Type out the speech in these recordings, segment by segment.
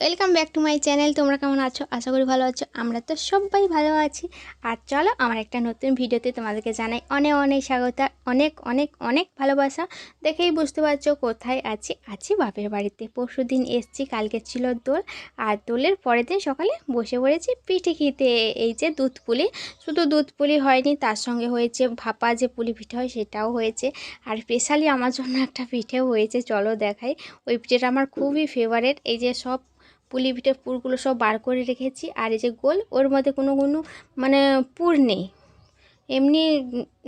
Welcome back to my channel তোমরা কেমন আছো? আশা করি ভালো আছো। আমরা তো সবাই ভালো আছি। আর চলো, আমার একটা নতুন ভিডিওতে তোমাদেরকে জানাই অনেক অনেক স্বাগত, অনেক অনেক অনেক ভালোবাসা। দেখেই বুঝতে পারছ কোথায় আছি। আছি বাপের বাড়িতে। পরশু দিন এসছি, কালকে ছিল দোল। আর দোলের পরের দিন সকালে বসে পড়েছি পিঠে খেতে এই যে দুধ পুলি। শুধু দুধ পুলি হয়নি, তার সঙ্গে হয়েছে ভাপা যে পুলি পিঠে হয়, সেটাও হয়েছে। আর স্পেশালি আমার জন্য একটা পিঠেও হয়েছে, চলো দেখাই। ওই পিঠেটা আমার খুবই ফেভারেট এই যে সব পুলি পিঠের পুরগুলো সব বার করে রেখেছি। আর এই যে গোল, ওর মধ্যে কোনো কোনো মানে পুর নেই। এমনি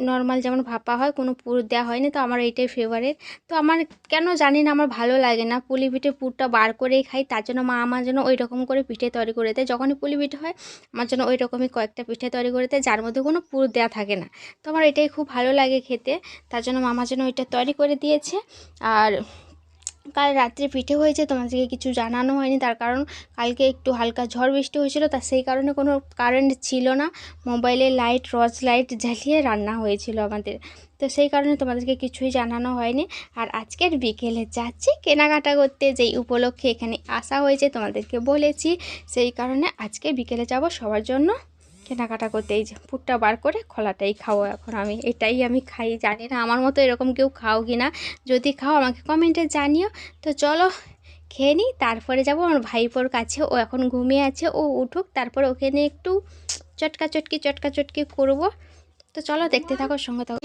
নর্মাল যেমন ভাপা হয়, কোনো পুর দেওয়া হয়নি, তো আমার এইটাই ফেভারিট তো আমার কেন জানি না, আমার ভালো লাগে না। পুলি পিঠে পুরটা বার করেই খাই, তার জন্য মা আমার জন্য ওই রকম করে পিঠে তৈরি করে দেয়। যখনই পুলি পিঠে হয়, আমার জন্য ওই রকমই কয়েকটা পিঠে তৈরি করে দেয়, যার মধ্যে কোনো পুর দেওয়া থাকে না। তো আমার এটাই খুব ভালো লাগে খেতে, তার জন্য মামার জন্য ওইটা তৈরি করে দিয়েছে। আর কাল রাত্রে পিঠে হয়েছে, তোমাদেরকে কিছু জানানো হয়নি। তার কারণ কালকে একটু হালকা ঝড় বৃষ্টি হয়েছিল, তা সেই কারণে কোনো কারেন্ট ছিল না। মোবাইলে লাইট টর্চ লাইট জ্বালিয়ে রান্না হয়েছিল আমাদের। তো সেই কারণে তোমাদেরকে কিছুই জানানো হয়নি। আর আজকের বিকেলে যাচ্ছি কেনাকাটা করতে, যেই উপলক্ষে এখানে আসা হয়েছে তোমাদেরকে বলেছি। সেই কারণে আজকে বিকেলে যাব সবার জন্য। কেনাকাটা করতে এই যে পুরটা বার করে খোলাটাই খাব এখন আমি। এটাই আমি খাই জানি না আমার মতো এরকম কেউ খাও কি না। যদি খাও আমাকে কমেন্টে জানিও। তো চলো খেয়ে নিই তারপরে যাব। আমার ভাইপোর কাছে ও এখন ঘুমিয়ে আছে ও উঠুক তারপরে ওখানে একটু চটকা চটকি চটকা চটকি করব। তো চলো দেখতে থাকো সঙ্গে থাকো।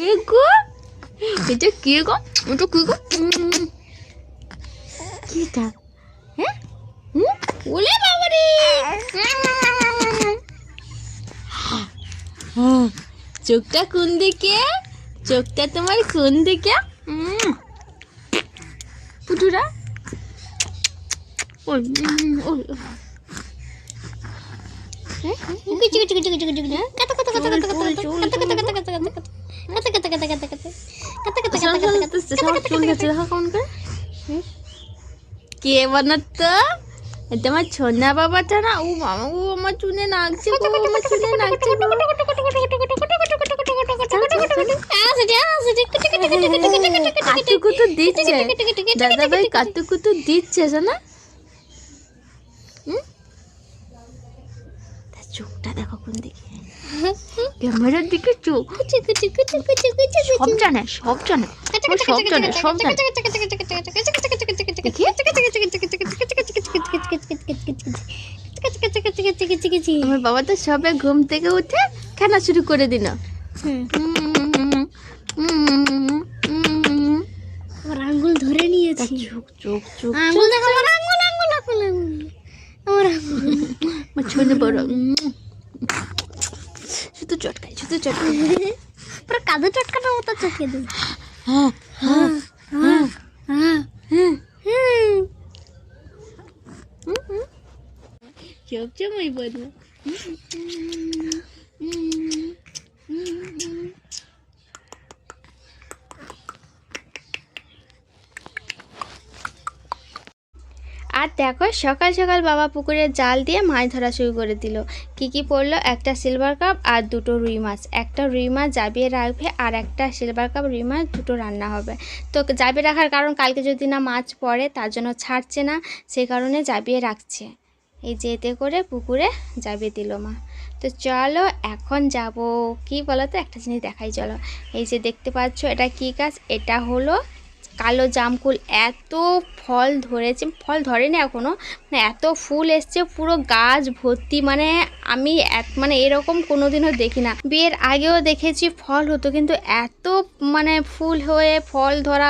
এটা কি গো? ওটা কি গো? উম, কিটা হ্যাঁ? হুম? ওলে বাবারে! চোখটা কোন দিকে চোখটা তোমার কোন দিকে পুটুরা ওই ওই কে বানাতো ছোনা বাবাটা না ও আমার চুনে নাগছে আমার চুনে নাগছে কাতুকু তো দিচ্ছে। দাদা ভাই কাতুকু তো দিচ্ছে না চোখটা দেখো কোন দিকে ক্যামেরার দিকে চোখ সব জানে সব জানে সব জানে সব জানে আমার বাবা তো সবে ঘুম থেকে উঠে খেলা শুরু করে দিল আঙ্গুল ধরে নিয়েছি চোখ চোখ চোখ আঙ্গুল দেখো আমার আঙ্গুল আঙ্গুল আঙ্গুল আঙ্গুল আমার আঙ্গুল আমার ছোনে বড় শুধু চটকাই শুধু চটকাই পুরো কাদু চটকানোর মতো চটকে দিই হ্যাঁ হ্যাঁ হ্যাঁ হ্যাঁ হ্যাঁ। হুম চোখ চমই বলব আর দেখো, সকাল সকাল বাবা পুকুরে জাল দিয়ে মাছ ধরা শুরু করে দিল। কি কি পড়ল? একটা সিলভার কাপ আর দুটো রুই মাছ। একটা রুই মাছ জাবিয়ে রাখবে আর একটা সিলভার কাপ, রুই মাছ দুটো রান্না হবে। তো জাবিয়ে রাখার কারণ কালকে যদি না মাছ পড়ে, তার জন্য ছাড়ছে না। সেই কারণে জাবিয়ে রাখছে। এই যে এতে করে পুকুরে জাবিয়ে দিল মা। তো চলো, এখন যাব। কি বলো তো একটা জিনিস দেখাই, চলো। এই যে দেখতে পাচ্ছ, এটা কি গাছ? এটা হলো কালো জামকুল এত ফল ধরেছে, ফল ধরেনি এখনও মানে এত ফুল এসছে, পুরো গাছ ভর্তি মানে আমি এক মানে এরকম কোনো দিনও দেখি না বিয়ের আগেও দেখেছি ফল হতো, কিন্তু এত মানে ফুল হয়ে ফল ধরা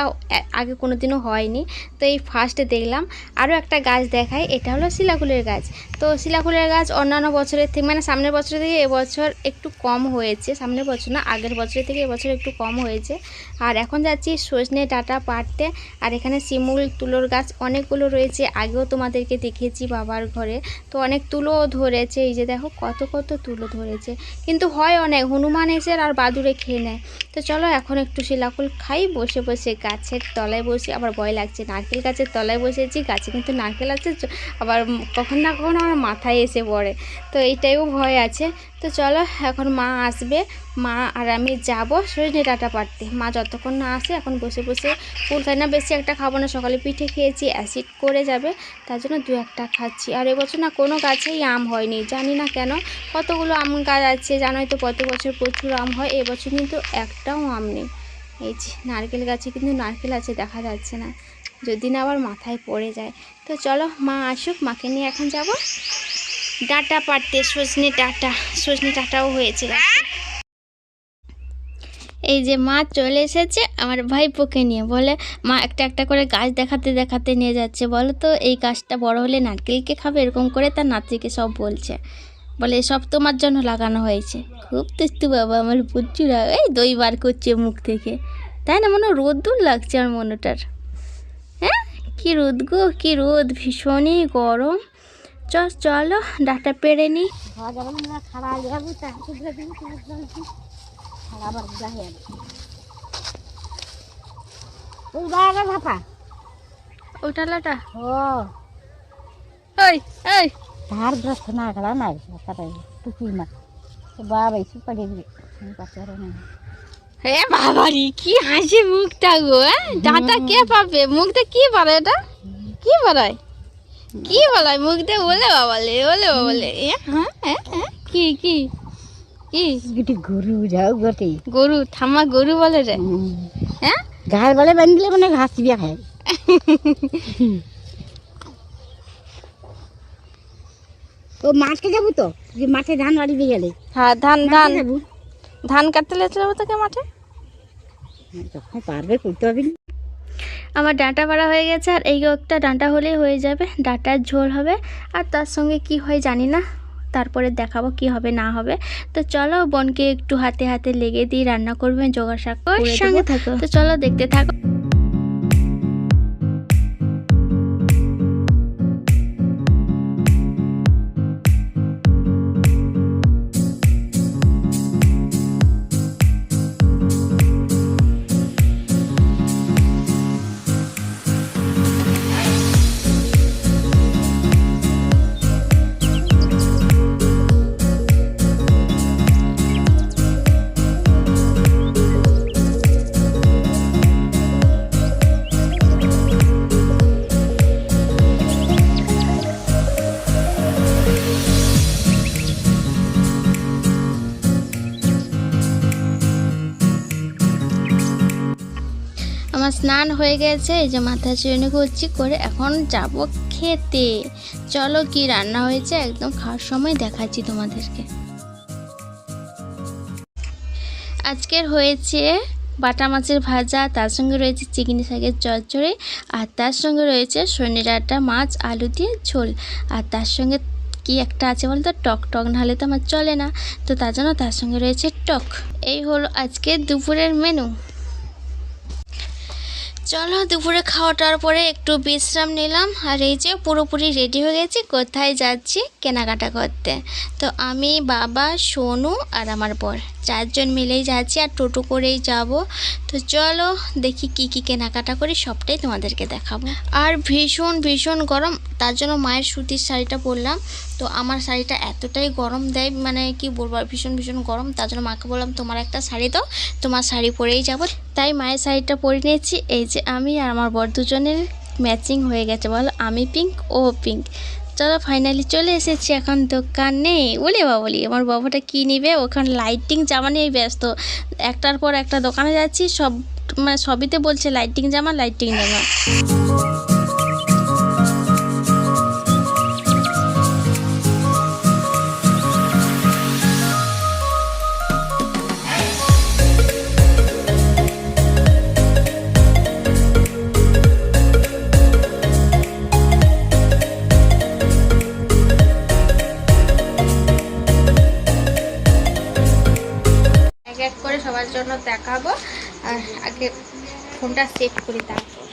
আগে কোনো দিনও হয়নি। তো এই ফার্স্টে দেখলাম। আরও একটা গাছ দেখায় এটা হলো শিলাকুলের গাছ। তো শিলাকুলের গাছ অন্যান্য বছরের থেকে মানে সামনের বছর থেকে এবছর একটু কম হয়েছে, সামনের বছর না, আগের বছরের থেকে এবছর একটু কম হয়েছে। আর এখন যাচ্ছি সজনে ডাটা পাড়তে আর এখানে শিমুল তুলোর গাছ অনেকগুলো রয়েছে, আগেও তোমাদেরকে দেখেছি বাবার ঘরে। তো অনেক তুলোও ধরেছে, এই যে দেখো কত কত তুলো ধরেছে। কিন্তু হয় অনেক, হনুমান এসে আর বাদুড়ে খেয়ে নেয়। তো চলো এখন একটু শিলাকুল খাই, বসে বসে গাছের তলায় বসে, আবার ভয় লাগছে, নারকেল গাছের তলায় বসেছি, গাছে কিন্তু নারকেল আছে আবার কখন না কখন আমার মাথায় এসে পড়ে। তো এইটাইও ভয় আছে। তো চলো, এখন মা আসবে। মা আর আমি যাব সজনে ডাটা পাড়তে। মা যতক্ষণ না আসে, এখন বসে বসে ফুল খাই না। বেশি একটা খাব না, সকালে পিঠে খেয়েছি অ্যাসিড করে যাবে। তার জন্য দু একটা খাচ্ছি। আর এবছর না কোনো গাছেই আম হয়নি, জানি না কেন। কতগুলো আম গাছ আছে, জানোই তো প্রত্যেক বছর প্রচুর আম হয়। এবছর কিন্তু একটাও আম নেই। এই যে, নারকেল গাছে কিন্তু নারকেল আছে, দেখা যাচ্ছে না। যদি না আবার মাথায় পড়ে যায়। তো চলো, মা আসুক, মাকে নিয়ে এখন যাব। ডাটা পাড়তে সজনে ডাটা, সজনে ডাটাও হয়েছে এই যে মা চলে এসেছে আমার ভাইপোকে নিয়ে, বলে মা একটা একটা করে গাছ দেখাতে দেখাতে নিয়ে যাচ্ছে, বলো তো এই গাছটা বড় হলে নারকেলকে খাবে? এরকম করে তার নাতিকে সব বলছে। বলে সব তোমার জন্য লাগানো হয়েছে। খুব তেস্তু বাবা আমার প্রচুর এই দই বার করছে মুখ থেকে। তাই না, মনে রোদ্দুর লাগছে আমার মনেটার। হ্যাঁ? কী রোদ গো, কী রোদ, ভীষণই গরম। চ চলো ডাটা পেড়ে নি। ওটা লাটা। ওই ওই তার গ্রস্ত না গলা না তাই টুকুই না বাবা এসে পড়ে দিবে পাশে বাবারি কি হাসি মুখটা গো হ্যাঁ? ডাটা কে পাবে? মুখটা কি পারে এটা কি বাড়ায় কি বলায় মুখটা বলে বাবালে বলে? বাবালে এ, হ্যাঁ হ্যাঁ হ্যাঁ। কি কি? কি? গিটি গরু যাও গতি গরু থামা গরু বলে রে হ্যাঁ? ঘাস বলে বান্ধিলে মানে ঘাস চিবিয়া খায়। ও মাঠে যাব তো? যে মাঠে ধান বাড়ি দিয়ে গেলে। হ্যাঁ ধান ধান। ধান কাটতে লেগে যাব তোকে মাঠে? যখন পারবে করতে হবে। না। আমার ডাঁটা পাড়া হয়ে গেছে আর এই একটা ডাঁটা হলেই হয়ে যাবে ডাঁটার ঝোল হবে আর তার সঙ্গে কি হয় জানি না তারপরে দেখাবো কি হবে না হবে। তো চলো বোনকে একটু হাতে হাতে লেগে দিয়ে রান্না করবে জোগাড় শাক। সঙ্গে থাকো তো চলো দেখতে থাকো। আমার স্নান হয়ে গেছে, এই যে মাথা চিরুনি করছি, করে এখন যাব খেতে। চলো কি রান্না হয়েছে, একদম খাওয়ার সময় দেখাচ্ছি তোমাদেরকে। আজকের হয়েছে বাটা মাছের ভাজা, তার সঙ্গে রয়েছে চিকেন শাকের চচ্চড়ি, আর তার সঙ্গে রয়েছে সন্ধ্যে ডাঁটা মাছ, আলু দিয়ে ঝোল। আর তার সঙ্গে কি একটা আছে বলতো, টক টক নাহলে তো আমার চলে না। তো তার জন্য তার সঙ্গে রয়েছে টক। এই হলো আজকে দুপুরের মেনু চলো দুপুরে খাওয়াটার পরে একটু বিশ্রাম নিলাম। আর এই যে পুরোপুরি রেডি হয়ে গেছি, কোথায় যাচ্ছি কেনাকাটা করতে। তো আমি, বাবা, সোনু আর আমার বর। চারজন মিলেই যাচ্ছি আর টোটো করেই যাব। তো চলো দেখি কি কি কেনাকাটা করি, সবটাই তোমাদেরকে দেখাবো। আর ভীষণ ভীষণ গরম, তার জন্য মায়ের সুতির শাড়িটা পরলাম। তো আমার শাড়িটা এতটাই গরম দেয় মানে কি বলব ভীষণ ভীষণ গরম। তার জন্য মাকে বললাম, তোমার একটা শাড়ি দাও, তোমার শাড়ি পরেই যাব। তাই মায়ের শাড়িটা পরে নিয়েছি। এই যে আমি আর আমার বর দুজনের ম্যাচিং হয়ে গেছে। বলো, আমি পিঙ্ক ও পিঙ্ক চলো ফাইনালি চলে এসেছি এখন দোকানে। বলে বাবলি, আমার বাবাটা কী নিবে? ওখানে লাইটিং জামা নিয়েই ব্যস্ত। একটার পর একটা দোকানে যাচ্ছি, সব মানে সবইতে বলছে লাইটিং জামা লাইটিং জামা। দেখাবো। আগে ফোনটা সেট করি তারপর।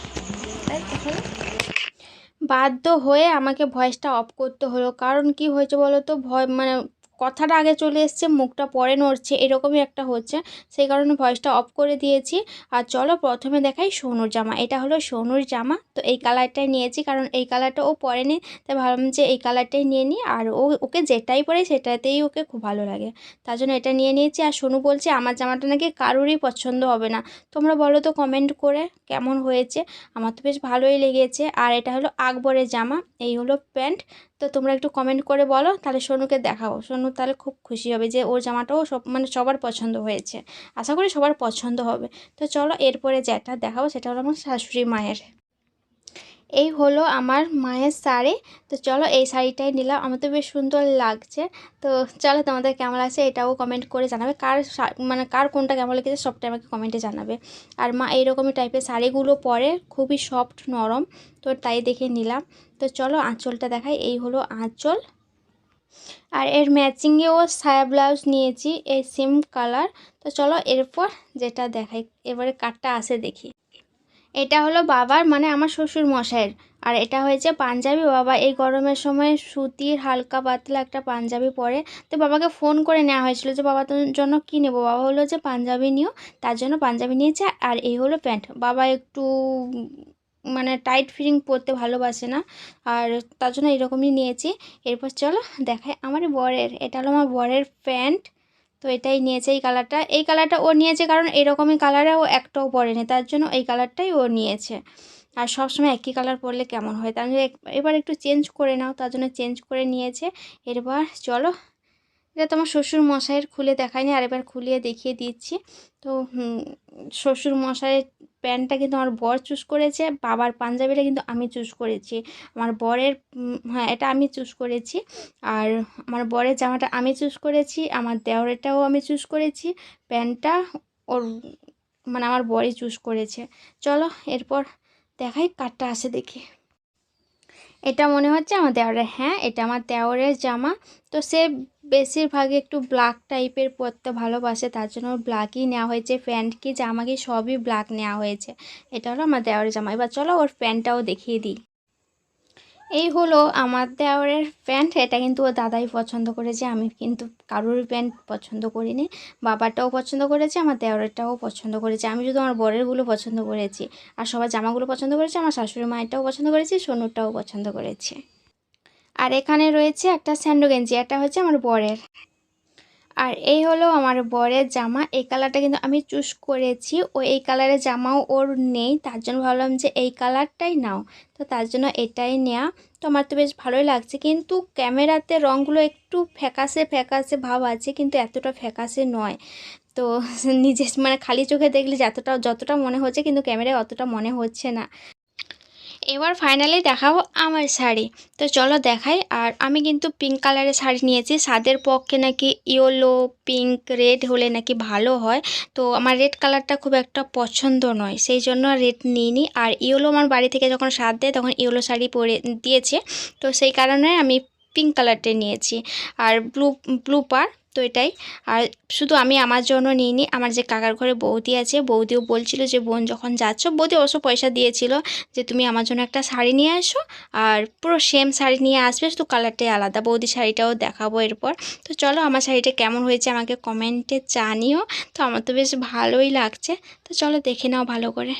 বাধ্য হয়ে আমাকে ভয়েসটা অফ করতে হলো। কারণ কি হয়েছে বলো তো ভয় মানে কথাটা আগে চলে এসছে, মুখটা পরে নড়ছে, এরকমই একটা হচ্ছে। সেই কারণে ভয়েসটা অফ করে দিয়েছি। আর চলো প্রথমে দেখাই সোনুর জামা। এটা হলো সোনুর জামা। তো এই কালারটাই নিয়েছি, কারণ এই কালারটা ও পরেনি। তাই ভাবলাম যে এই কালারটাই নিয়ে নিই। আর ও, ওকে যেটাই পরে সেটাতেই ওকে খুব ভালো লাগে। তার জন্য এটা নিয়ে নিয়েছি। আর সোনু বলছে, আমার জামাটা নাকি কারোরই পছন্দ হবে না। তোমরা বলো তো কমেন্ট করে কেমন হয়েছে? আমার তো বেশ ভালোই লেগেছে। আর এটা হলো আকবরের জামা। এই হলো প্যান্ট। তো তোমরা একটু কমেন্ট করে বলো, তাহলে সোনুকে দেখাও সোনু তাহলে খুব খুশি হবে যে ওর জামাটাও সব মানে সবার পছন্দ হয়েছে। আশা করি সবার পছন্দ হবে। তো চলো এরপরে যেটা দেখাবো সেটা হলো আমার শাশুড়ি মায়ের। এই হলো আমার মায়ের শাড়ি। তো চলো এই শাড়িটাই নিলাম। আমার তো বেশ সুন্দর লাগছে। তো চলো তোমাদের কেমন লাগছে এটাও কমেন্ট করে জানাবে। কার মানে কার কোনটা কেমন লেগেছে সবটা আমাকে কমেন্টে জানাবে। আর মা এইরকমই টাইপের শাড়িগুলো পরে খুবই সফট নরম। তো তাই দেখে নিলাম। তো চলো আঁচলটা দেখাই। এই হলো আঁচল। আর এর ম্যাচিংয়েও সায়া ব্লাউজ নিয়েছি। এই সেম কালার তো চলো এরপর যেটা দেখাই। এবারে কাটটা আসে দেখি। এটা হলো বাবার মানে আমার শ্বশুর মশাইয়ের আর এটা হয়েছে পাঞ্জাবি। বাবা এই গরমের সময় সুতির হালকা পাতলা একটা পাঞ্জাবি পরে। তো বাবাকে ফোন করে নেওয়া হয়েছিল যে, বাবা, তোর জন্য কী নেব? বাবা হলো যে, পাঞ্জাবি নিও, তার জন্য পাঞ্জাবি নিয়েছে, আর এই হলো প্যান্ট। বাবা একটু মানে টাইট ফিটিং পরতে ভালোবাসে না, আর তার জন্য এরকমই নিয়েছি। এরপর চলো দেখাই আমার বরের। এটা হলো আমার বরের প্যান্ট। তো এটাই নিয়েছে এই কালারটা। এই কালারটা ও নিয়েছে কারণ এরকমই কালারে ও একটাও পরেনি, তার জন্য এই কালারটাই ও নিয়েছে। আর সবসময় একই কালার পরলে কেমন হয়? তার এবার একটু চেঞ্জ করে নাও, তার জন্য চেঞ্জ করে নিয়েছে। এরপর চলো এটা তো আমার শ্বশুর মশাইয়ের খুলে দেখায়নি আর খুলিয়ে দেখিয়ে দিচ্ছি। তো শ্বশুর মশাইয়ের প্যান্টটা কিন্তু আমার বর চুজ করেছে, বাবার পাঞ্জাবিটা কিন্তু আমি চুজ করেছি। আমার বরের হ্যাঁ এটা আমি চুজ করেছি, আর আমার বরের জামাটা আমি চুজ করেছি, আমার দেওরেরটাও আমি চুজ করেছি, প্যান্টটা ওর মানে আমার বরই চুজ করেছে। চলো, এরপর দেখাই কাঠটা আসে দেখি। এটা মনে হচ্ছে আমার দেওরের হ্যাঁ এটা আমার দেওরের জামা। তো সে বেশিরভাগই একটু ব্ল্যাক টাইপের পরতে ভালোবাসে, তার জন্য ওর ব্ল্যাকই নেওয়া হয়েছে। প্যান্ট কি জামা কি সবই ব্ল্যাক নেওয়া হয়েছে। এটা হলো আমার দেওরের জামা এবার চলো ওর প্যান্টটাও দেখিয়ে দিই। এই হলো আমার দেওয়ারের প্যান্ট এটা কিন্তু ও দাদাই পছন্দ করেছে। আমি কিন্তু কারোর প্যান্ট পছন্দ করিনি। বাবারটাও পছন্দ করেছে, আমার দেওরেরটাও পছন্দ করেছে। আমি শুধু আমার বরেরগুলো পছন্দ করেছি। আর সবার জামাগুলো পছন্দ করেছে, আমার শাশুড়ি মায়েরটাও পছন্দ করেছি, সোনুরটাও পছন্দ করেছে। আর এখানে রয়েছে একটা স্যান্ডো গেঞ্জি এটা হচ্ছে আমার বরের। আর এই হলো আমার বরের জামা, এই কালারটা কিন্তু আমি চুজ করেছি। ও এই কালারের জামাও ওর নেই, তার জন্য ভাবলাম যে এই কালারটাই নাও। তো তার জন্য এটাই নেওয়া তো আমার তো বেশ ভালোই লাগছে, কিন্তু ক্যামেরাতে রঙগুলো একটু ফ্যাকাসে ফ্যাকাসে ভাব আছে, কিন্তু এতটা ফ্যাকাসে নয়। তো নিজে মানে খালি চোখে দেখলে যতটা যতটা মনে হচ্ছে, কিন্তু ক্যামেরায় অতটা মনে হচ্ছে না। এবার ফাইনালি দেখাবো আমার শাড়ি। তো চলো দেখাই, আর আমি কিন্তু পিঙ্ক কালারের শাড়ি নিয়েছি। স্বাদের পক্ষে নাকি ইয়েলো পিঙ্ক রেড হলে নাকি ভালো হয়। তো আমার রেড কালারটা খুব একটা পছন্দ নয়, সেই জন্য রেড নিইনি। আর ইয়েলো আমার বাড়ি থেকে যখন স্বাদ দেয়, তখন ইয়েলো শাড়ি পরে দিয়েছে। তো সেই কারণে আমি পিঙ্ক কালারটা নিয়েছি। আর ব্লু ব্লু পার তো এটাই। আর শুধু আমি আমার জন্য নিইনি, আমার যে কাকার ঘরে বৌদি আছে, বৌদিও বলছিল যে, বোন, যখন যাচ্ছ, বৌদি অবশ্য পয়সা দিয়েছিল যে, তুমি আমার জন্য একটা শাড়ি নিয়ে আসো, আর পুরো সেম শাড়ি নিয়ে আসবে, শুধু কালারটাই আলাদা। বৌদি শাড়িটাও দেখাবো এরপর। তো চলো, আমার শাড়িটা কেমন হয়েছে আমাকে কমেন্টে জানিও। তো আমার তো বেশ ভালোই লাগছে। তো চলো, দেখে নাও ভালো করে।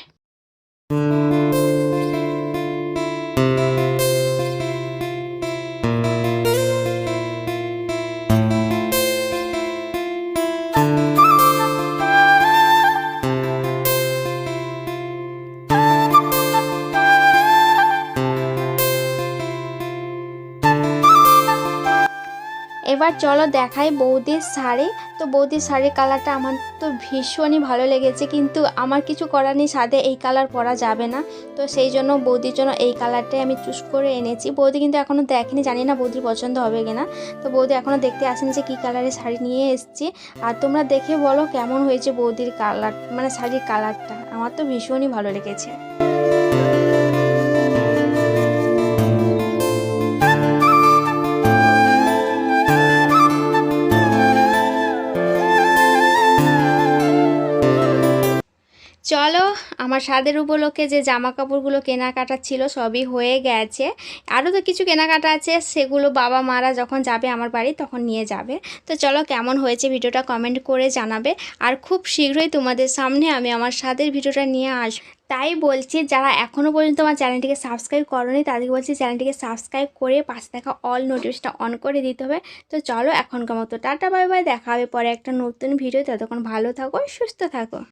এবার চলো দেখাই বৌদির শাড়ি। তো বৌদির শাড়ির কালারটা আমার তো ভীষণই ভালো লেগেছে, কিন্তু আমার কিছু করার নেই, সাথে এই কালার পরা যাবে না। তো সেই জন্য বৌদির জন্য এই কালারটাই আমি চুজ করে এনেছি। বৌদি কিন্তু এখনও দেখেনি, জানি না বৌদির পছন্দ হবে কিনা। তো বৌদি এখনও দেখতে আসেনি যে কী কালারের শাড়ি নিয়ে এসেছি। আর তোমরা দেখে বলো কেমন হয়েছে বৌদির কালার মানে শাড়ির কালারটা। আমার তো ভীষণই ভালো লেগেছে। চলো, আমার স্বাদের উপলক্ষে যে জামা কাপড়গুলো কেনাকাটা ছিল সবই হয়ে গেছে। আরও তো কিছু কেনাকাটা আছে, সেগুলো বাবা মারা যখন যাবে আমার বাড়ি তখন নিয়ে যাবে। তো চলো, কেমন হয়েছে ভিডিওটা কমেন্ট করে জানাবে। আর খুব শীঘ্রই তোমাদের সামনে আমি আমার স্বাদের ভিডিওটা নিয়ে আস তাই বলছি, যারা এখনও পর্যন্ত আমার চ্যানেলটিকে সাবস্ক্রাইব করনি, তাদেরকে বলছি চ্যানেলটিকে সাবস্ক্রাইব করে পাশে থাকা অল নোটিফিকেশনটা অন করে দিতে হবে। তো চলো, এখনকার মতো টাটা বাই বাই দেখা হবে পরে একটা নতুন ভিডিও ততক্ষণ ভালো থাকো, সুস্থ থাকো।